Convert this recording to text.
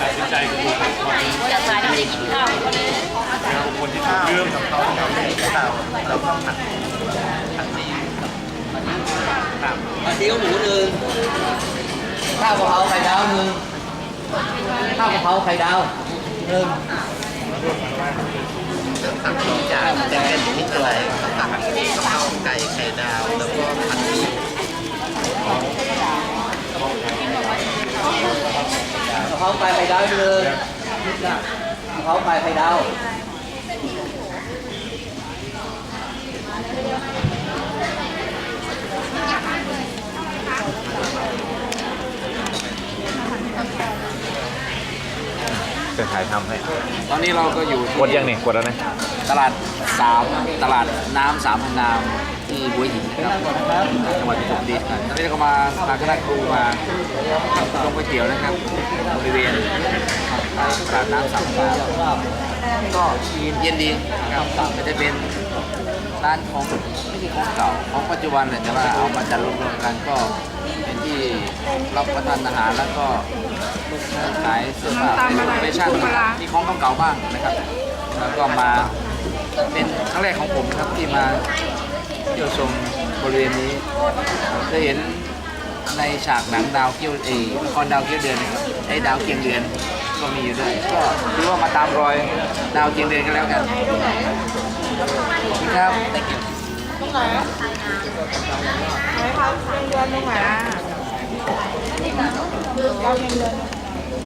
ตัดสินใจะมาได้กินข้าวก็เลยคนที่เรื่องกับเขาเราไม่ข่าวเราต้องหัดหัดดีครับผัดซีอิ๊วหมูหนึ่งข้าวกะเพราไข่ดาวหนึ่งข้าวกะเพราไข่ดาวหนึ่งสั่งสองจานจะเป็นมิตรอะไรสั่งกะเพราไก่ไข่ดาวแล้วก็ผัดหมี่ กะ เพราไก่ไข่ดาวหนึ่งกะเพราไก่ไข่ดาวจะถ่ายทำให้ตอนนี้เราก็อยู่กดยังนี่กดแล้วนะตลาดสามตลาดน้ำสามพันนามที่หัวหินครับจังหวัดประจวบคีรีขันธ์ตอนนี้เราก็มาพาคณะครูมาลง ก๋วยเตี๋ยวนะครับบริเวณตลาดน้ำสามพันนาก็เย็นดีครับก็จะเป็นร้านของไม่ใช่ของเก่าของปัจจุบันเลยแต่ว่าเอามาจัดรวมๆกันก็เป็นที่รับประทานอาหารแล้วก็ขายเสื้อผ้าเป็นแฟชั่นมีของเก่าๆบ้างนะครับ แล้วก็มาเป็นครั้งแรกของผมครับที่มาเที่ยวชมบริเวณนี้เคยเห็น ในฉากหนังดาวเกี้ยวเอละครดาวเกี้ยวเดือนนะครับไอ้ดาวเกียงเดือนก็มีอยู่ด้วยก็ถือว่ามาตามรอยดาวเกียงเดือนกันแล้วกันขอบคุณครับตรงไหนอะไหนคะเงินเดือนตรงไหนอะเราเงินเดือน